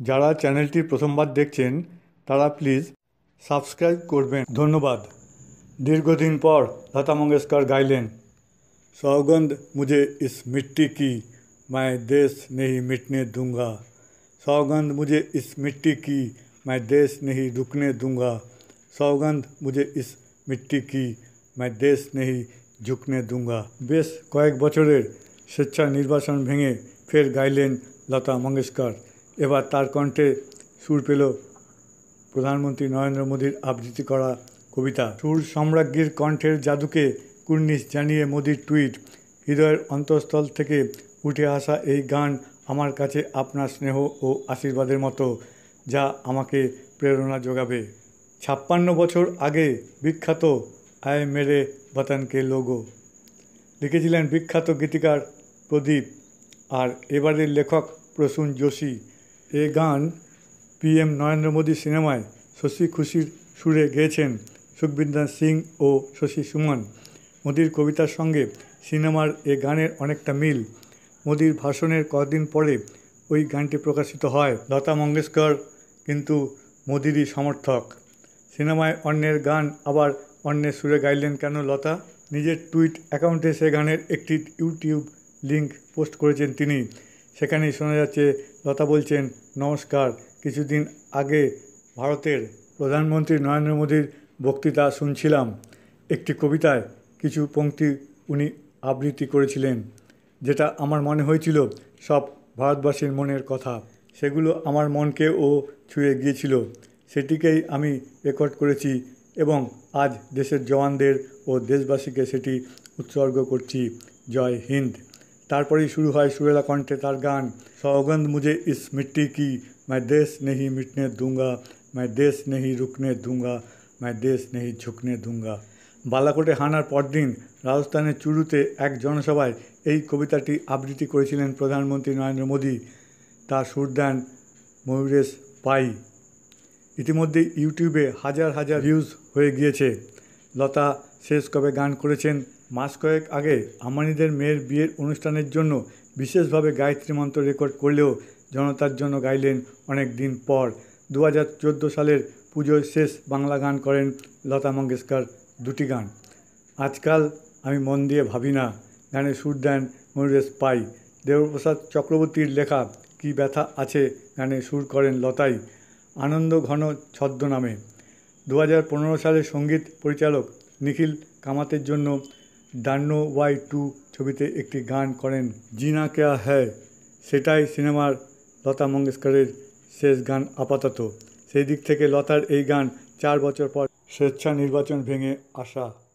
যারা চ্যানেলটি প্রথমবার দেখছেন তারা প্লিজ সাবস্ক্রাইব করবেন ধন্যবাদ দীর্ঘদিন পর লতা মঙ্গেশকর গাইলেন सौगंध मुझे इस मिट्टी की मैं देश नहीं मिटने दूंगा सौगंध मुझे इस मिट्टी की मैं देश नहीं रुकने दूंगा सौगंध मुझे इस मिट्टी की मैं देश नहीं ঝুঁকনে দুঙ্গা বেশ কয়েক বছরের স্বেচ্ছা নির্বাচন ভেঙে ফের গাইলেন লতা মঙ্গেশকর এবার তার কণ্ঠে সুর পেল প্রধানমন্ত্রী নরেন্দ্র মোদীর আবৃত্তি করা কবিতা। সুর সম্রাজ্ঞীর কণ্ঠের জাদুকে কুর্নিশ জানিয়ে মোদীর টুইট, হৃদয়ের অন্তঃস্থল থেকে উঠে আসা এই গান আমার কাছে আপনার স্নেহ ও আশীর্বাদের মতো, যা আমাকে প্রেরণা যোগাবে। ছাপ্পান্ন বছর আগে বিখ্যাত আয় মেরে বতনকে লোগো লিখেছিলেন বিখ্যাত গীতিকার প্রদীপ, আর এবারের লেখক প্রসূন যোশী। এ গান পিএম নরেন্দ্র মোদী সিনেমায় শশী খুশির সুরে গেয়েছেন সুখবিন্দর সিং ও শশী সুমন। মোদির কবিতার সঙ্গে সিনেমার এ গানের অনেকটা মিল। মোদির ভাষণের কদিন পরে ওই গানটি প্রকাশিত হয় লতা মঙ্গেশকর, কিন্তু মোদিরই সমর্থক। সিনেমায় অন্যের গান আবার অন্যের সুরে গাইলেন কেন লতা? নিজের টুইট অ্যাকাউন্টে সে গানের একটি ইউটিউব লিংক পোস্ট করেছেন তিনি। সেখানেই শোনা যাচ্ছে, লতা বলছেন, নমস্কার। কিছুদিন আগে ভারতের প্রধানমন্ত্রী নরেন্দ্র মোদীর বক্তৃতা শুনছিলাম। একটি কবিতায় কিছু পংক্তি উনি আবৃত্তি করেছিলেন, যেটা আমার মনে হয়েছিল সব ভারতবাসীর মনের কথা। সেগুলো আমার মনকে ও ছুঁয়ে গিয়েছিল। সেটিকেই আমি রেকর্ড করেছি এবং আজ দেশের জওয়ানদের ও দেশবাসীকে সেটি উৎসর্গ করছি। জয় হিন্দ। তারপরেই শুরু হয় সুরেলা কণ্ঠে তার গান সৌগন্ধ মুঝে ইস মিট্টি কি मैं देश नहीं मिटने दूंगा मैं देश नहीं रुकने दूंगा मैं देश नहीं ঝুঁকনে दूंगा বালাকোটে হানার পরদিন রাজস্থানের চুরুতে এক জনসভায় এই কবিতাটি আবৃত্তি করেছিলেন প্রধানমন্ত্রী নরেন্দ্র মোদী তার সুর দেন ময়ূরেশ পাই ইতিমধ্যে ইউটিউবে হাজার হাজার ভিউজ হয়ে গিয়েছে লতা শেষ কবে গান করেছেন মাস কয়েক আগে আম্বানিদের মেয়ের বিয়ের অনুষ্ঠানের জন্য বিশেষভাবে গায়ত্রী মন্ত্র রেকর্ড করলেও জনতার জন্য গাইলেন অনেক দিন পর। দু হাজার চোদ্দ সালের পুজোর শেষ বাংলা গান করেন লতা মঙ্গেশকর দুটি গান। আজকাল আমি মন দিয়ে ভাবি না গানে সুর দেন ময়ূরেশ পাই। দেবপ্রসাদ চক্রবর্তীর লেখা কি ব্যথা আছে গানে সুর করেন লতাই। আনন্দ ঘন ছদ্ম নামে দু সালে সংগীত পরিচালক নিখিল কামাতের জন্য ডান্নো ওয়াই টু ছবিতে একটি গান করেন। জিনা কেয়া হ্যায়? সেটাই সিনেমার লতা মঙ্গেশকরের শেষ গান আপাতত। সেই দিক থেকে লতার এই গান চার বছর পর স্বেচ্ছা নির্বাচন ভেঙে আসা।